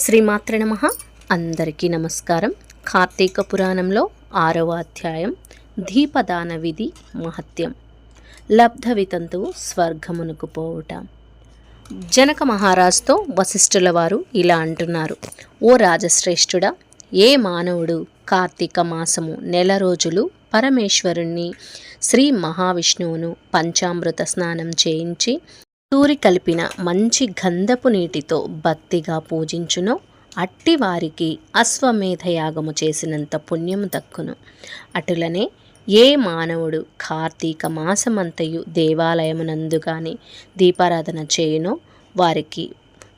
శ్రీమాత్ర నమ. అందరికీ నమస్కారం. కార్తీక పురాణంలో ఆరవ అధ్యాయం దీపదాన విధి మహత్యం. లబ్ధ వితంతువు స్వర్గమునకు పోవుట. జనక మహారాజుతో వశిష్ఠుల వారు ఇలా అంటున్నారు. ఓ రాజశ్రేష్ఠుడా ఏ మానవుడు కార్తీక మాసము నెల రోజులు పరమేశ్వరుణ్ణి శ్రీ మహావిష్ణువును పంచామృత స్నానం చేయించి తూరి కలిపిన మంచి గంధపు నీటితో భక్తిగా పూజించునో. అట్టి వారికి అశ్వమేధయాగము చేసినంత పుణ్యము దక్కును. అటులనే ఏ మానవుడు కార్తీక మాసమంతయు దేవాలయమునందు గాని దీపారాధన చేయునో వారికి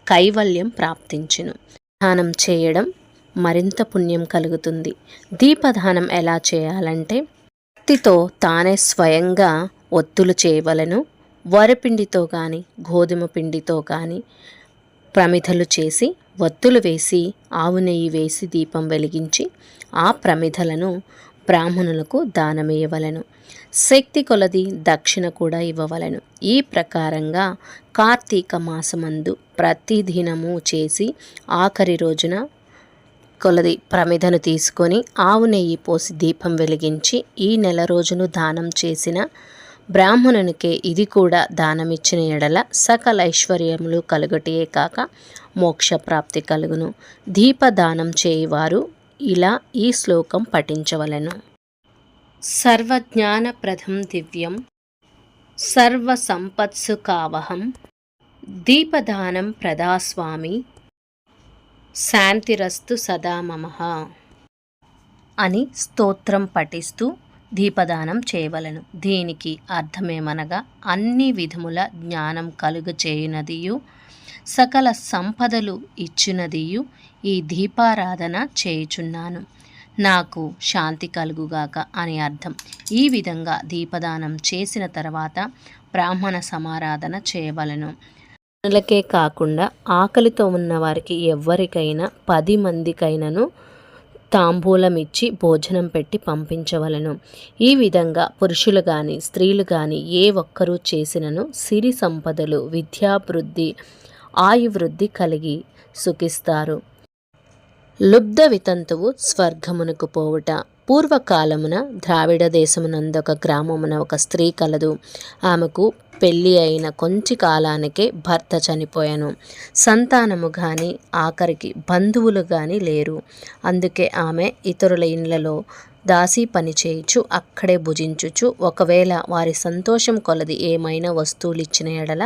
కైవల్యం ప్రాప్తించును. దానం చేయడం మరింత పుణ్యం కలుగుతుంది. దీపదానం ఎలా చేయాలంటే భక్తితో తానే స్వయంగా ఒత్తులు చేయవలను. వరపిండితో కానీ గోధుమ పిండితో కానీ ప్రమిదలు చేసి వత్తులు వేసి ఆవు నెయ్యి వేసి దీపం వెలిగించి ఆ ప్రమిదలను బ్రాహ్మణులకు దానమేయవలను. శక్తి కొలది దక్షిణ కూడా ఇవ్వవలను. ఈ ప్రకారంగా కార్తీక మాసమందు ప్రతి దినము చేసి ఆఖరి రోజున కొలది ప్రమిదను తీసుకొని ఆవు నెయ్యి పోసి దీపం వెలిగించి ఈ నెల రోజును దానం చేసిన బ్రాహ్మణునికే ఇది కూడా దానమిచ్చిన ఎడల సకల ఐశ్వర్యములు కలుగటియే కాక మోక్షప్రాప్తి కలుగును. దీపదానం చేయువారు ఇలా ఈ శ్లోకం పఠించవలెను. సర్వజ్ఞానప్రదం దివ్యం సర్వసంపత్సు కావహం దీపదానం ప్రదాస్వామి శాంతిరస్తు సదా మమ అని స్తోత్రం పఠిస్తూ దీపదానం చేయవలను. దీనికి అర్థమేమనగా అన్ని విధముల జ్ఞానం కలుగ చేయునదియు సకల సంపదలు ఇచ్చినదియు ఈ దీపారాధన చేయుచున్నాను. నాకు శాంతి కలుగుగాక అని అర్థం. ఈ విధంగా దీపదానం చేసిన తర్వాత బ్రాహ్మణ సమారాధన చేయవలను. కాకుండా ఆకలితో ఉన్నవారికి ఎవ్వరికైనా పది మందికైనను తాంబూలం ఇచ్చి భోజనం పెట్టి పంపించవలను. ఈ విధంగా పురుషులు కానీ స్త్రీలు కానీ ఏ ఒక్కరూ చేసినను సిరి సంపదలు విద్యాభివృద్ధి ఆయువృద్ధి కలిగి సుఖిస్తారు. లుబ్ధ వితంతువు స్వర్గమునకు పోవుట. పూర్వకాలమున ద్రావిడ దేశమునందొక గ్రామమున ఒక స్త్రీ కలదు. ఆమెకు పెళ్ళి అయిన కొంచి కాలానికే భర్త చనిపోయాను. సంతానము కానీ ఆఖరికి బంధువులు కానీ లేరు. అందుకే ఆమె ఇతరుల ఇండ్లలో దాసి పనిచేయుచు అక్కడే భుజించుచు ఒకవేళ వారి సంతోషం కొలది ఏమైనా వస్తువులు ఇచ్చిన ఎడల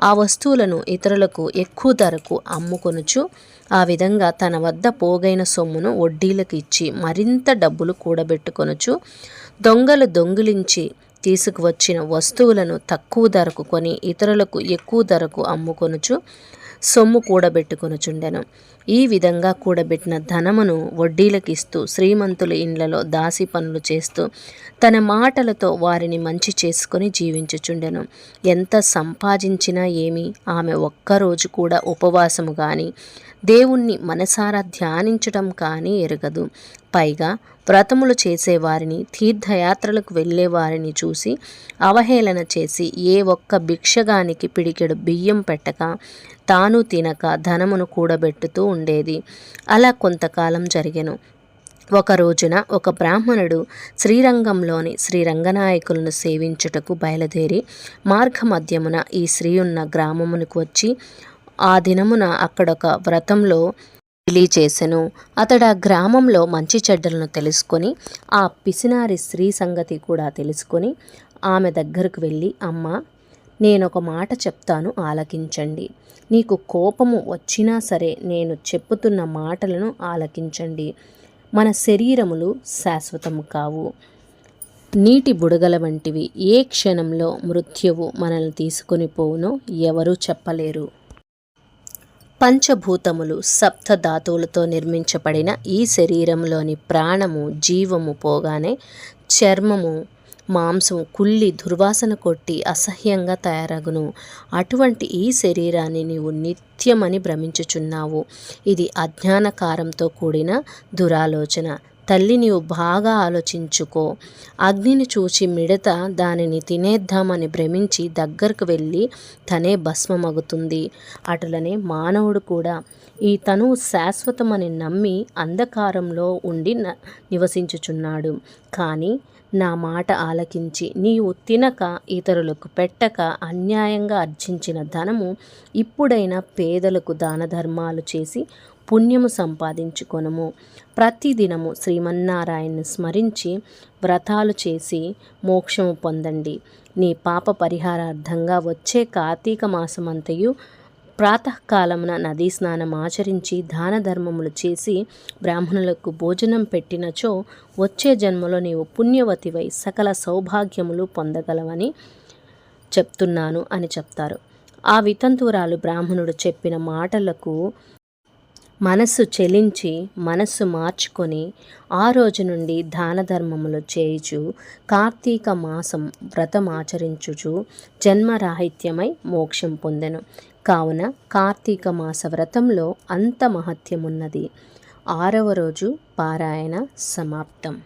ఆ వస్తువులను ఇతరులకు ఎక్కువ ధరకు అమ్ముకొనుచు ఆ విధంగా తన వద్ద పోగైన సొమ్మును వడ్డీలకు ఇచ్చి మరింత డబ్బులు కూడబెట్టుకొనుచు దొంగలు దొంగిలించి తీసుకువచ్చిన వస్తువులను తక్కువ ధరకు కొని ఇతరులకు ఎక్కువ ధరకు అమ్ముకొనుచు సొమ్ము కూడబెట్టుకొనుచుండెను. ఈ విధంగా కూడబెట్టిన ధనమును వడ్డీలకిస్తూ శ్రీమంతుల ఇండ్లలో దాసి పనులు చేస్తూ తన మాటలతో వారిని మంచి చేసుకొని జీవించుచుండెను. ఎంత సంపాదించినా ఏమి ఆమె ఒక్కరోజు కూడా ఉపవాసము కానీ దేవుణ్ణి మనసారా ధ్యానించటం కానీ ఎరగదు. పైగా వ్రతములు చేసేవారిని తీర్థయాత్రలకు వెళ్ళేవారిని చూసి అవహేళన చేసి ఏ ఒక్క భిక్షగానికి పిడికెడు బియ్యం పెట్టక తాను తినక ధనమును కూడబెట్టుతూ ఉండేది. అలా కొంతకాలం జరిగెను. ఒక రోజున ఒక బ్రాహ్మణుడు శ్రీరంగంలోని శ్రీరంగనాయకులను సేవించుటకు బయలుదేరి మార్గమధ్యమున ఈ శ్రీ ఉన్న గ్రామమునకు వచ్చి ఆ దినమున అక్కడొక వ్రతంలో తెలియచేసెను అతడు ఆ గ్రామంలో మంచి చెడ్డలను తెలుసుకొని ఆ పిసినారి స్త్రీ సంగతి కూడా తెలుసుకొని ఆమె దగ్గరకు వెళ్ళి అమ్మ నేను ఒక మాట చెప్తాను ఆలకించండి. నీకు కోపము వచ్చినా సరే నేను చెప్పుతున్న మాటలను ఆలకించండి. మన శరీరములు శాశ్వతము కావు. నీటి బుడగల వంటివి ఏ క్షణంలో మృత్యువు మనల్ని తీసుకొని పోవునో ఎవరూ చెప్పలేరు. పంచభూతములు సప్త ధాతువులతో నిర్మించబడిన ఈ శరీరంలోని ప్రాణము జీవము పోగానే చర్మము మాంసం కుళ్ళి దుర్వాసన కొట్టి అసహ్యంగా తయారగును. అటువంటి ఈ శరీరాన్ని నీవు నిత్యమని భ్రమించుచున్నావు. ఇది అజ్ఞానకారంతో కూడిన దురాలోచన. తల్లి నీవు బాగా ఆలోచించుకో. అగ్నిని చూచి మిడత దానిని తినేద్దామని భ్రమించి దగ్గరకు వెళ్ళి తనే భస్మమగుతుంది. అటులనే మానవుడు కూడా. ఈ తనువు శాశ్వతమని నమ్మి అంధకారంలో ఉండి నివసించుచున్నాడు. కానీ నా మాట ఆలకించి నీవు తినక ఇతరులకు పెట్టక అన్యాయంగా అర్జించిన ధనము ఇప్పుడైనా పేదలకు దాన ధర్మాలు చేసి పుణ్యము సంపాదించుకొనము. ప్రతిదినము శ్రీమన్నారాయణను స్మరించి వ్రతాలు చేసి మోక్షము పొందండి. నీ పాప పరిహారార్థంగా వచ్చే కార్తీక మాసమంతయు ప్రాతకాలమున నదీ స్నానం ఆచరించి దాన ధర్మములు చేసి బ్రాహ్మణులకు భోజనం పెట్టినచో వచ్చే జన్మలో నీవు పుణ్యవతివై సకల సౌభాగ్యములు పొందగలవని చెప్తున్నాను అని చెప్తారు. ఆ వితంతువురాలు బ్రాహ్మణుడు చెప్పిన మాటలకు మనస్సు చెలించి మనస్సు మార్చుకొని ఆ రోజు నుండి దాన ధర్మములు చేయుచు కార్తీక మాసం వ్రతం ఆచరించుచు జన్మరాహిత్యమై మోక్షం పొందెను. కావున కార్తీక మాస వ్రతంలో అంత మహత్యమున్నది. ఆరవ రోజు పారాయణ సమాప్తం.